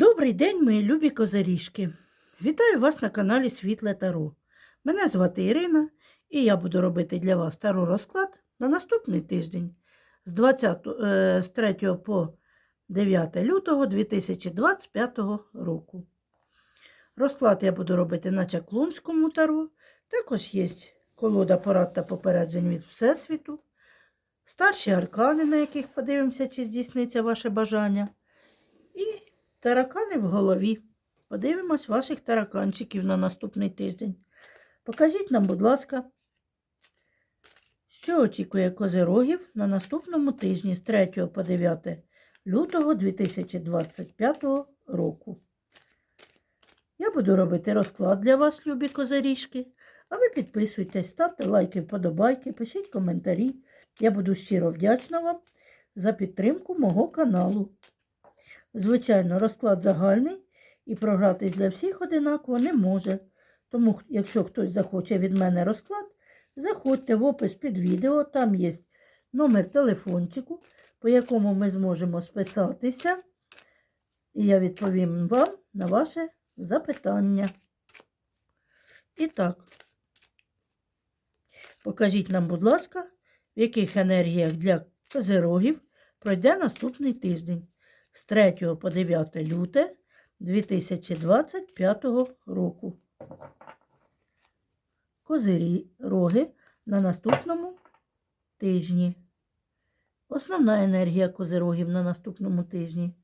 Добрий день, мої любі козиріжки! Вітаю вас на каналі Світле Таро. Мене звати Ірина, і я буду робити для вас таро розклад на наступний тиждень з, 20, е, з 3 по 9 лютого 2025 року. Розклад я буду робити на чаклунському таро. Також є колода порад та попереджень від Всесвіту, старші аркани, на яких подивимося, чи здійсниться ваше бажання. І таракани в голові. Подивимось ваших тараканчиків на наступний тиждень. Покажіть нам, будь ласка, що очікує козирогів на наступному тижні з 3 по 9 лютого 2025 року. Я буду робити розклад для вас, любі козиріжки. А ви підписуйтесь, ставте лайки, вподобайки, пишіть коментарі. Я буду щиро вдячна вам за підтримку мого каналу. Звичайно, розклад загальний і програтись для всіх одинаково не може. Тому, якщо хтось захоче від мене розклад, заходьте в опис під відео, там є номер телефончику, по якому ми зможемо списатися, і я відповім вам на ваше запитання. І так, покажіть нам, будь ласка, в яких енергіях для козирогів пройде наступний тиждень з 3 по 9 люте 2025 року. Козирі роги на наступному тижні. Основна енергія козирогів на наступному тижні.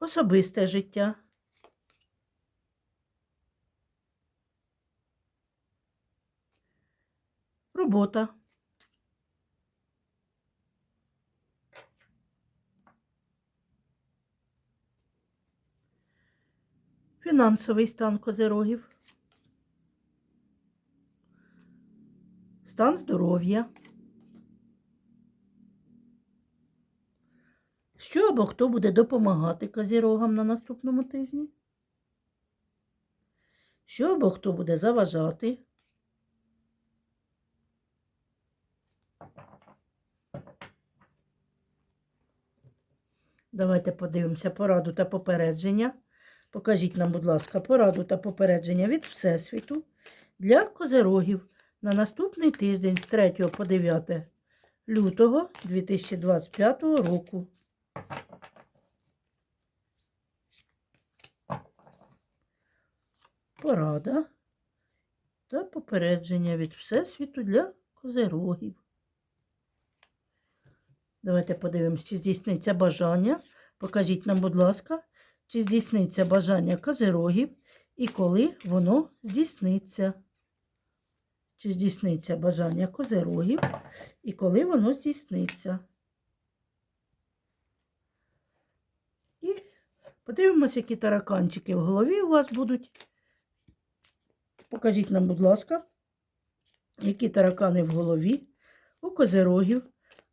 Особисте життя. Робота. Фінансовий стан козирогів. Стан здоров'я. Що або хто буде допомагати козірогам на наступному тижні? Що або хто буде заважати? Давайте подивимося пораду та попередження. Покажіть нам, будь ласка, пораду та попередження від Всесвіту для козирогів на наступний тиждень з 3 по 9 лютого 2025 року. Порада та попередження від Всесвіту для козирогів. Давайте подивимось, чи здійсниться бажання. Покажіть нам, будь ласка, чи здійсниться бажання козирогів і коли воно здійсниться. Чи здійсниться бажання козирогів і коли воно здійсниться. І подивимось, які тараканчики в голові у вас будуть. Покажіть нам, будь ласка, які таракани в голові у козирогів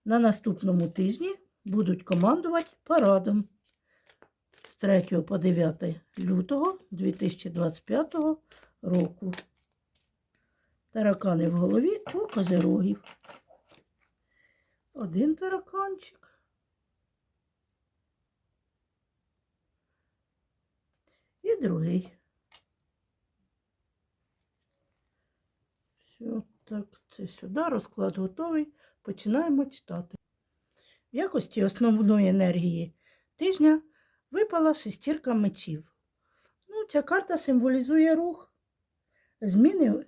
на наступному тижні будуть командувати парадом з 3 по 9 лютого 2025 року. Таракани в голові у козирогів. Один тараканчик. І другий. Все, так, це сюди. Розклад готовий. Починаємо читати. В якості основної енергії тижня випала шестірка мечів. Ну, Ця карта символізує рух, зміни,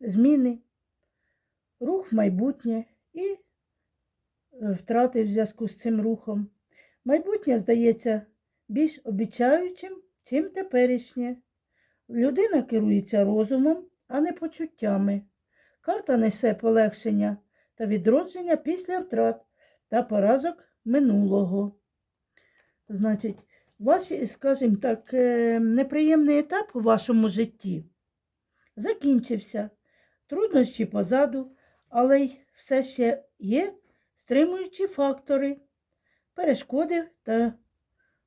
зміни, рух в майбутнє і е, втрати в зв'язку з цим рухом. Майбутнє здається більш обіцяючим, чим теперішнє. Людина керується розумом, а не почуттями. Карта несе полегшення та відродження після втрат та поразок минулого. Значить, ваш, скажімо так, е, неприємний етап у вашому житті закінчився. Труднощі позаду, але й все ще є стримуючі фактори, перешкоди та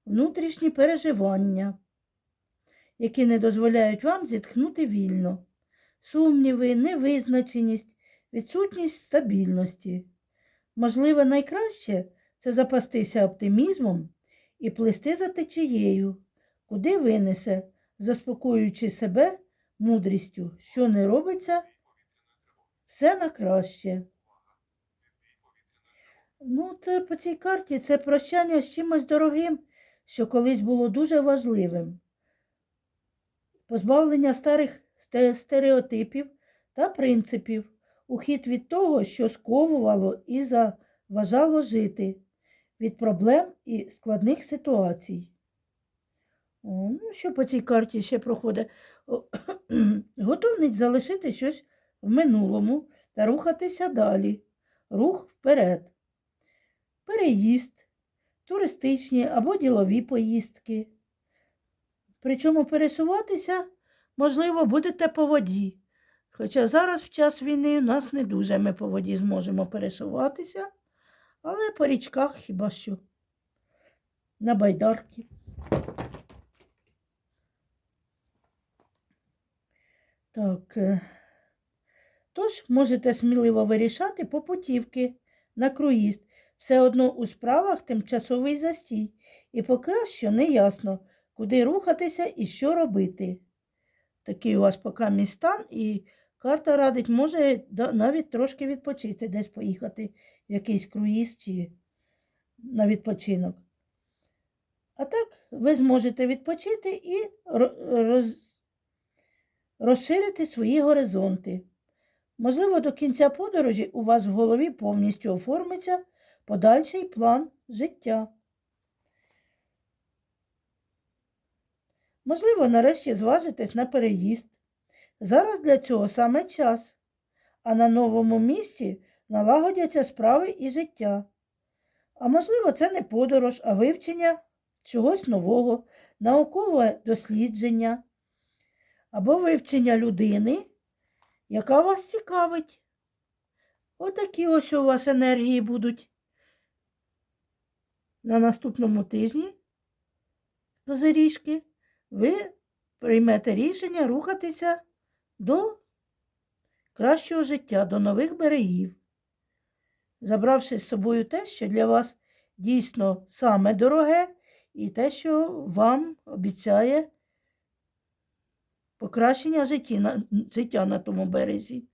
внутрішні переживання, які не дозволяють вам зітхнути вільно. Сумніви, невизначеність, відсутність стабільності. Можливо, найкраще це запастися оптимізмом і плисти за течією, куди винесе, заспокоюючи себе мудрістю, що не робиться, все на краще. Ну, це по цій карті це прощання з чимось дорогим, що колись було дуже важливим. Позбавлення старих стереотипів та принципів, ухід від того, що сковувало і заважало жити, від проблем і складних ситуацій. О, ну, що по цій карті ще проходить? Готовність залишити щось в минулому та рухатися далі. Рух вперед. Переїзд, туристичні або ділові поїздки. Причому пересуватися, можливо, будете по воді. Хоча зараз в час війни у нас не дуже ми по воді зможемо пересуватися, але по річках хіба що. На байдарки. Так. е, Тож можете сміливо вирішати по путівки на круїз. Все одно у справах тимчасовий застій, і поки що не ясно, куди рухатися і що робити. Такий у вас поки мій стан, і карта радить, може навіть трошки відпочити, десь поїхати в якийсь круїз чи на відпочинок. А так ви зможете відпочити і роз... розширити свої горизонти. Можливо, до кінця подорожі у вас в голові повністю оформиться подальший план життя. Можливо, нарешті зважитесь на переїзд. Зараз для цього саме час, а на новому місці налагодяться справи і життя. А можливо, це не подорож, а вивчення чогось нового, наукове дослідження або вивчення людини, яка вас цікавить. Отакі ось у вас енергії будуть на наступному тижні козиріжки. Ви приймете рішення рухатися до кращого життя, до нових берегів, забравши з собою те, що для вас дійсно саме дороге, і те, що вам обіцяє покращення життя на тому березі.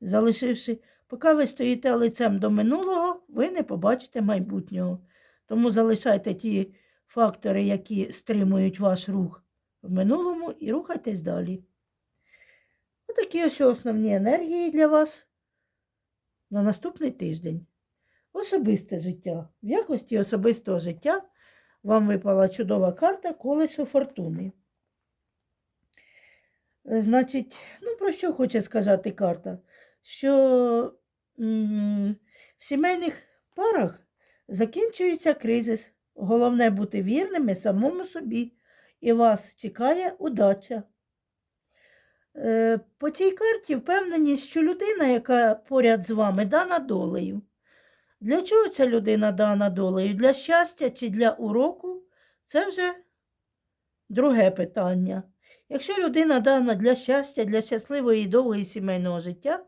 Залишивши, поки ви стоїте лицем до минулого, ви не побачите майбутнього. Тому залишайте ті фактори, які стримують ваш рух в минулому, і рухайтесь далі. Отакі ось основні енергії для вас на наступний тиждень. Особисте життя. В якості особистого життя вам випала чудова карта колесо фортуни. Е, Значить, ну про що хоче сказати карта? Що в сімейних парах закінчується кризис. Головне бути вірними самому собі, і вас чекає удача. Е, По цій карті впевненість, що людина, яка поряд з вами, дана долею. Для чого ця людина дана долею? Для щастя чи для уроку? Це вже друге питання. Якщо людина дана для щастя, для щасливої і довгої сімейного життя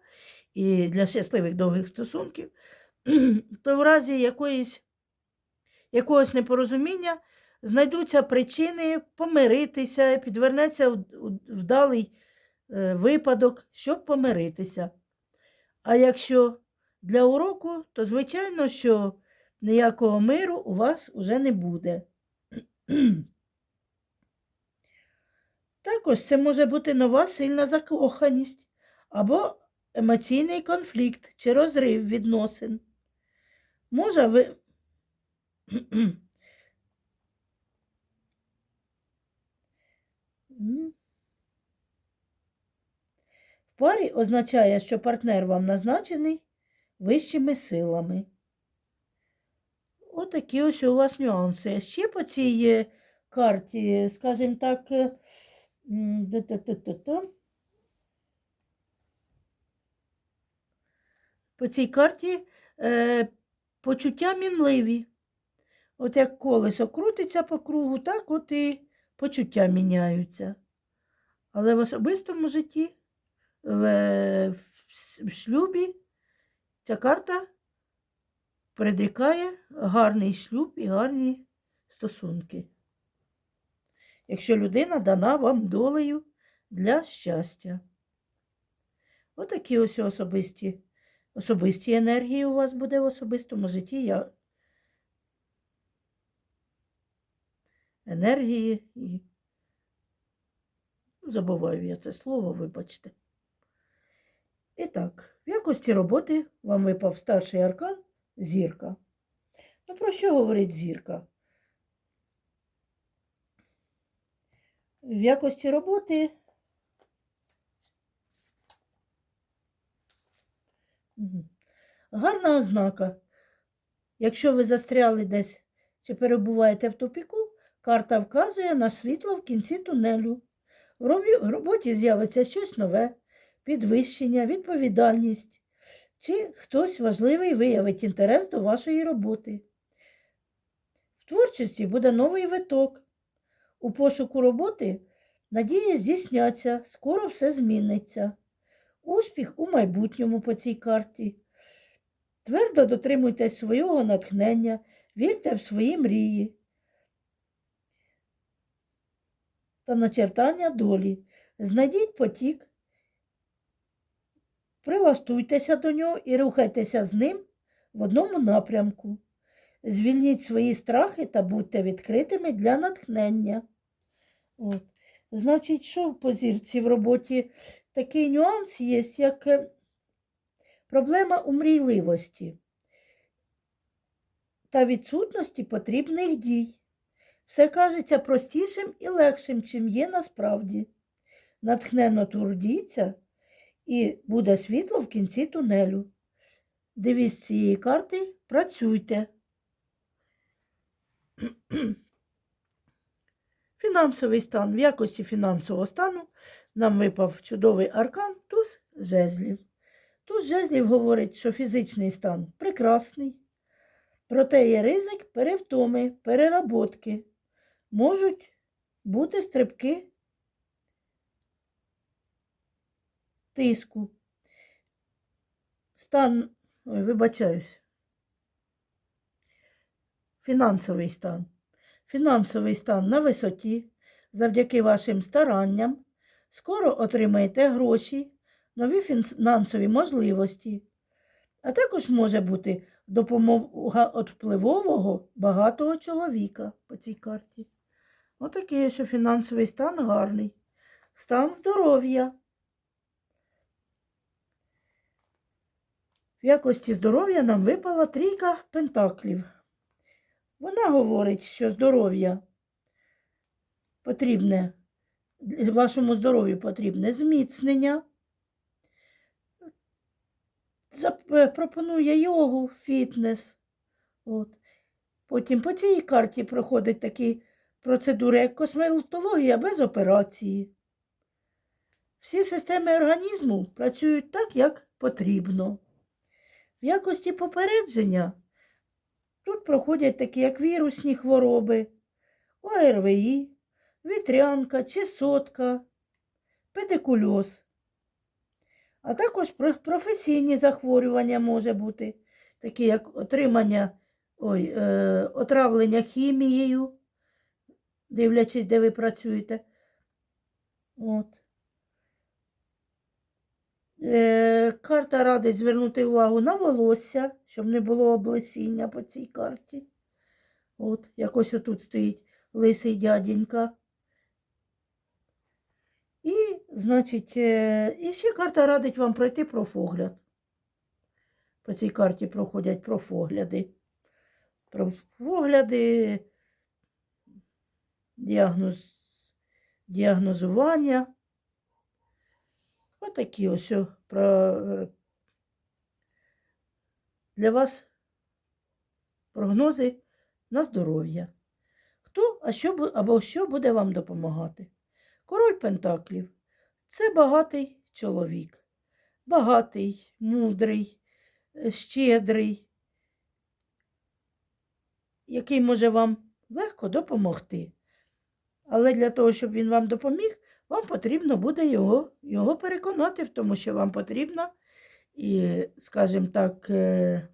і для щасливих довгих стосунків, то в разі якоїсь, якогось непорозуміння знайдуться причини помиритися, підвернеться вдалий випадок, щоб помиритися. А якщо для уроку, то звичайно, що ніякого миру у вас уже не буде. Також це може бути нова сильна закоханість або емоційний конфлікт чи розрив відносин. Може ви. М. В парі означає, що партнер вам назначений вищими силами. Отакі ось у вас нюанси. Ще по цій е, карті, скажімо так, е, по цій карті е, почуття мінливі. От як колесо крутиться по кругу, так от і почуття міняються. Але в особистому житті, в, в шлюбі, ця карта предрікає гарний шлюб і гарні стосунки. Якщо людина дана вам долею для щастя. Отакі ось особисті, особисті енергії у вас буде в особистому житті. Я... Енергії і забуваю я це слово, вибачте. І так, в якості роботи вам випав старший аркан зірка. Ну, про що говорить зірка? В якості роботи. Гарна ознака. Якщо ви застряли десь чи перебуваєте в тупіку, карта вказує на світло в кінці тунелю. В роботі з'явиться щось нове, підвищення, відповідальність, чи хтось важливий виявить інтерес до вашої роботи. В творчості буде новий виток. У пошуку роботи надії здійсняться, скоро все зміниться. Успіх у майбутньому по цій карті. Твердо дотримуйтесь свого натхнення, вірте в свої мрії та начертання долі. Знайдіть потік, прилаштуйтеся до нього і рухайтеся з ним в одному напрямку. Звільніть свої страхи та будьте відкритими для натхнення. От. Значить, що по зірці в роботі такий нюанс є, як е, проблема у мрійливості та відсутності потрібних дій. Все кажеться простішим і легшим, чим є насправді. Натхненно трудіться, і буде світло в кінці тунелю. Дивіться цієї карти, працюйте. Фінансовий стан. В якості фінансового стану нам випав чудовий аркан туз жезлів. Туз жезлів говорить, що фізичний стан прекрасний, проте є ризик перевтоми, переработки. Можуть бути стрибки тиску. Стан, ой, вибачаюсь, фінансовий стан. Фінансовий стан на висоті, завдяки вашим старанням, скоро отримаєте гроші, нові фінансові можливості, а також може бути допомога від впливового багатого чоловіка по цій карті. Отакий, що фінансовий стан гарний. Стан здоров'я. В якості здоров'я нам випала трійка пентаклів. Вона говорить, що здоров'я потрібне, вашому здоров'ю потрібне зміцнення. Пропонує йогу, фітнес. От. Потім по цій карті проходить такі процедури, як косметологія без операції. Всі системи організму працюють так, як потрібно. В якості попередження тут проходять такі, як вірусні хвороби, ОРВІ, вітрянка, чесотка, педикульоз. А також професійні захворювання може бути, такі як отримання, ой, е, отравлення хімією, дивлячись, де ви працюєте. От. Е, карта радить звернути увагу на волосся, щоб не було облесіння по цій карті. От, якось отут стоїть лисий дяденька. І, значить, е, і ще карта радить вам пройти профогляд. По цій карті проходять профогляди. Профогляди, діагноз, діагнозування. Отакі ось про, е, для вас прогнози на здоров'я. Хто а що, або що буде вам допомагати? Король Пентаклів це багатий чоловік. Багатий, мудрий, е, щедрий, який може вам легко допомогти. Але для того, щоб він вам допоміг, вам потрібно буде його, його переконати в тому, що вам потрібно, і, скажімо так, е,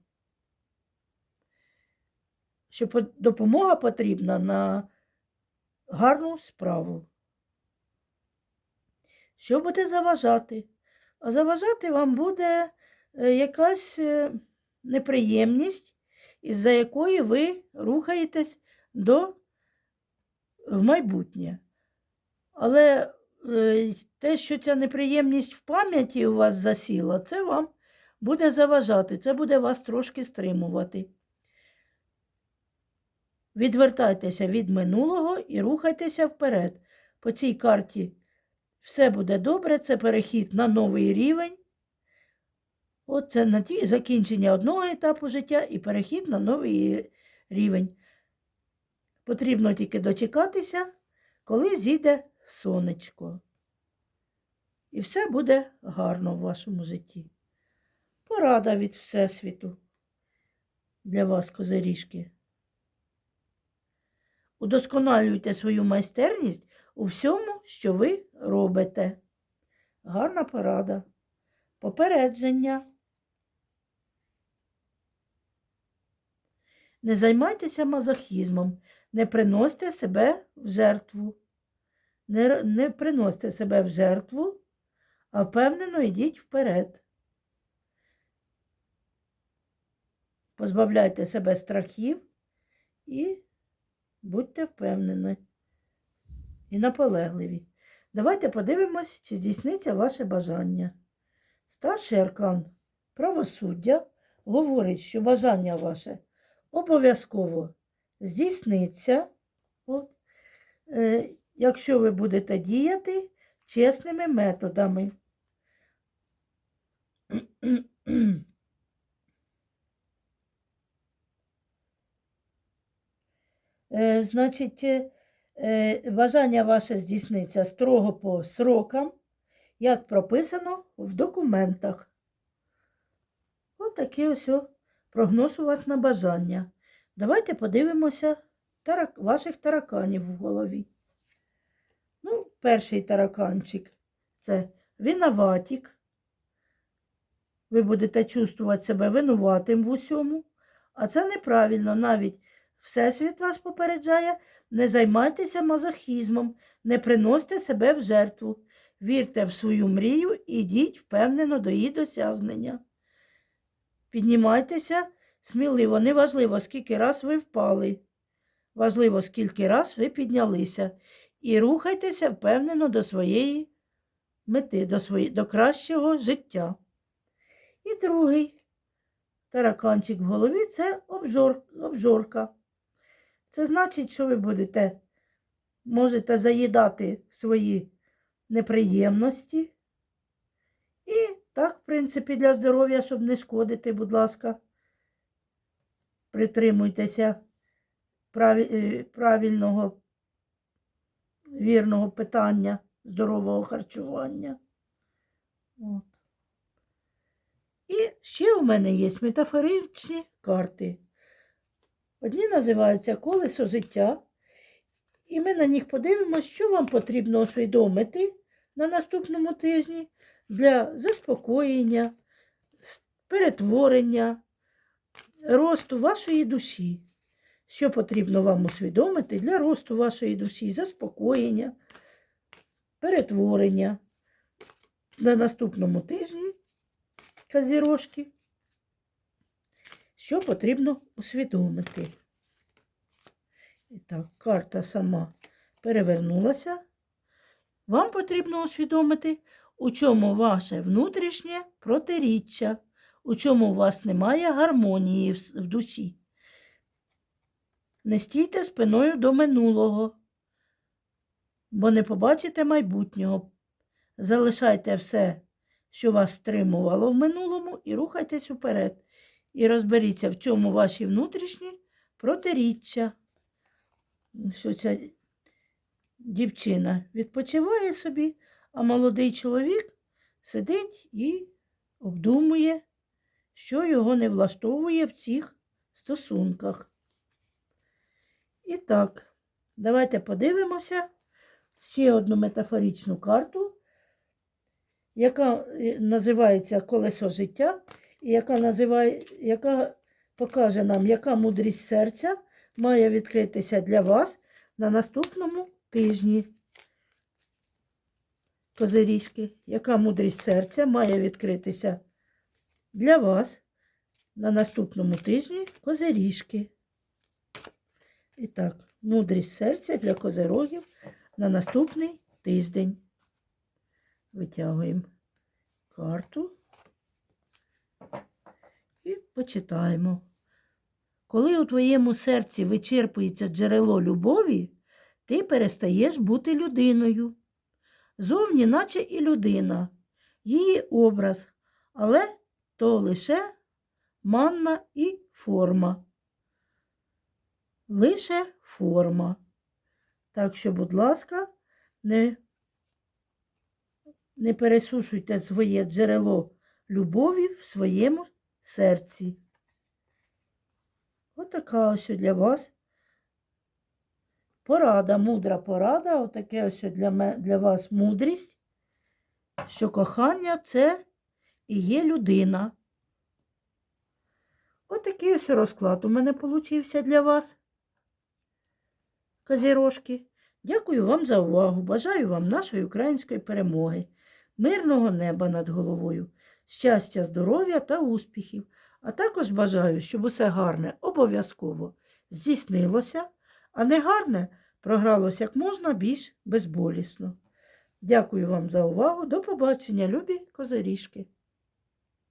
що допомога потрібна на гарну справу. Що буде заважати? А заважати вам буде е, якась е, неприємність, із-за якої ви рухаєтесь до в майбутнє. Але те, що ця неприємність в пам'яті у вас засіла, це вам буде заважати, це буде вас трошки стримувати. Відвертайтеся від минулого і рухайтеся вперед. По цій карті все буде добре, це перехід на новий рівень. От це на ті, закінчення одного етапу життя і перехід на новий рівень. Потрібно тільки дочекатися, коли зійде сонечко. І все буде гарно в вашому житті. Порада від Всесвіту для вас, козиріжки. Удосконалюйте свою майстерність у всьому, що ви робите. Гарна порада. Попередження. Не займайтеся мазохізмом, не приносьте себе в жертву. Не, не приносьте себе в жертву, а впевнено йдіть вперед. Позбавляйте себе страхів і будьте впевнені і наполегливі. Давайте подивимось, чи здійсниться ваше бажання. Старший аркан правосуддя говорить, що бажання ваше обов'язково здійсниться, от, е, якщо ви будете діяти чесними методами. Е, Значить, е, е, бажання ваше здійсниться строго по срокам, як прописано в документах. Ось такий ось прогноз у вас на бажання. Давайте подивимося ваших тараканів в голові. Перший тараканчик це винуватік. Ви будете чувствувати себе винуватим в усьому, а це неправильно. Навіть Всесвіт вас попереджає, не займайтеся мазохізмом, не приносьте себе в жертву. Вірте в свою мрію і йдіть впевнено до її досягнення. Піднімайтеся сміливо, неважливо, скільки раз ви впали. Важливо, скільки раз ви піднялися. І рухайтеся впевнено до своєї мети, до, свої... до кращого життя. І другий тараканчик в голові це обжор... обжорка. Це значить, що ви будете, можете заїдати свої неприємності. І так, в принципі, для здоров'я, щоб не шкодити, будь ласка, притримуйтеся е, правильного, вірного питання здорового харчування. От. І ще у мене є метафоричні карти. Одні називаються колесо життя, і ми на них подивимося, що вам потрібно усвідомити на наступному тижні для заспокоєння, перетворення, росту вашої душі. Що потрібно вам усвідомити для росту вашої душі, заспокоєння, перетворення на наступному тижні казірожки, що потрібно усвідомити. І так, карта сама перевернулася. Вам потрібно усвідомити, у чому ваше внутрішнє протиріччя, у чому у вас немає гармонії в, в душі. Не стійте спиною до минулого, бо не побачите майбутнього. Залишайте все, що вас стримувало в минулому, і рухайтесь уперед. І розберіться, в чому ваші внутрішні протиріччя. Що ця дівчина відпочиває собі, а молодий чоловік сидить і обдумує, що його не влаштовує в цих стосунках. І так, давайте подивимося ще одну метафоричну карту, яка е, називається Колесо життя, і яка, називає, яка покаже нам, яка мудрість серця має відкритися для вас на наступному тижні. Козиріжки, яка мудрість серця має відкритися для вас на наступному тижні козиріжки. І так, мудрість серця для козирогів на наступний тиждень. Витягуємо карту і почитаємо. Коли у твоєму серці вичерпується джерело любові, ти перестаєш бути людиною. Зовні, наче і людина, її образ, але то лише манна і форма. Лише форма. Так що, будь ласка, не, не пересушуйте своє джерело любові в своєму серці. Отака ось для вас порада, мудра порада, отаке ось для, для вас мудрість, що кохання це і є людина. Отакий ось розклад у мене получився для вас. Козірожки. Дякую вам за увагу. Бажаю вам нашої української перемоги, мирного неба над головою, щастя, здоров'я та успіхів. А також бажаю, щоб усе гарне обов'язково здійснилося, а не гарне програлося як можна більш безболісно. Дякую вам за увагу. До побачення, любі козиріжки.